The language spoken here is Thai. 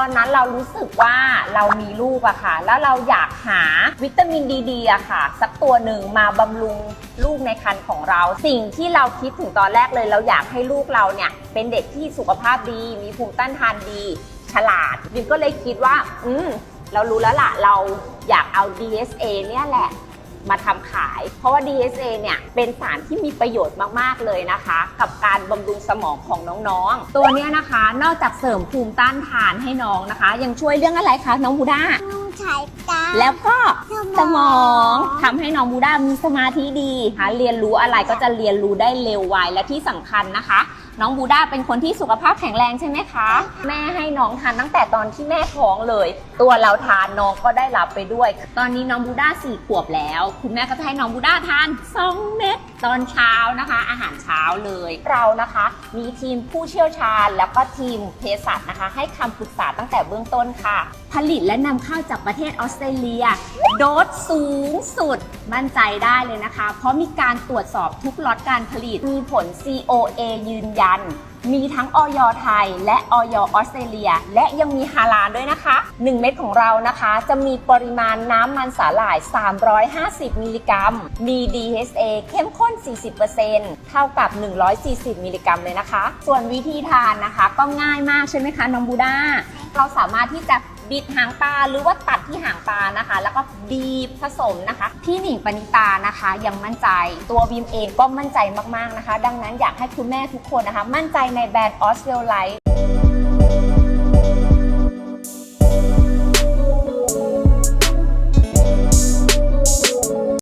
อนนั้นเรารู้สึกว่าเรามีลูกอะค่ะ แล้วเราอยากหาวิตามินดีดีอะค่ะ สักตัวหนึ่งมาบำรุงลูกในครรภ์ของเรา สิ่งที่เราคิดถึงตอนแรกเลย เราอยากให้ลูกเราเนี่ยเป็นเด็กที่สุขภาพดี มีภูมิต้านทานดี ฉลาดบิมก็เลยคิดว่า อืมเรารู้แล้วล่ะเราอยากเอา DSA เนี่ยแหละ มาทำขาย เพราะว่า DSA เนี่ยเป็นสารที่มีประโยชน์มากๆเลยนะคะ กับการบำรุงสมองของน้องๆ ตัวเนี้ยนะคะนอกจากเสริมภูมิต้านทานให้น้องนะคะ ยังช่วยเรื่องอะไรคะน้องบูด้าลูกชายตาแล้วก็สสมมอองงทำให้น้องบูด้ามีสมาธิดีค่ะเรียนรู้อะไรก็จะเรียนรู้ได้เร็วไวและที่สำคัญนะคะ น้องบูด้าเป็นคนที่สุขภาพแข็งแรงใช่ไหมคะ แม่ให้น้องทานตั้งแต่ตอนที่แม่ท้องเลย ตัวเราทานน้องก็ได้รับไปด้วย ตอนนี้น้องบูด้าสี่ขวบแล้ว คุณแม่ก็จะให้น้องบูด้าทาน 2 เม็ดตอนเช้านะคะ อาหารเช้าเลยเรานะคะ มีทีมผู้เชี่ยวชาญ แล้วก็ทีมเภสัชนะคะ ให้คำปรึกษาตั้งแต่เบื้องต้นค่ะ ผลิตและนำเข้าจากประเทศออสเตรเลีย โดสสูงสุดมั่นใจได้เลยนะคะ เพราะมีการตรวจสอบทุกล็อตการผลิตมีผล COA ยืนยันมีทั้งออยไทย และออยออสเตรเลีย และยังมีฮาลาลด้วยนะคะ 1 เม็ดของเรานะคะ จะมีปริมาณน้ำมันสาหร่าย 350 มิลลิกรัม มี DHA เข้มข้น 40%เท่ากับ 140 มิลลิกรัมเลยนะคะ ส่วนวิธีทานนะคะก็ง่ายมากใช่ไหมคะน้องบูด้า เราสามารถที่จะบิดหางปลาหรือว่าตัดที่หางปลานะคะ แล้วก็บีบผสมนะคะ พี่หนิงปณิตานะคะยังมั่นใจตัวบีมเองก็มั่นใจมากๆนะคะ ดังนั้นอยากให้คุณแม่ทุกคนนะคะ มั่นใจในแบรนด์ออสเวลไลท์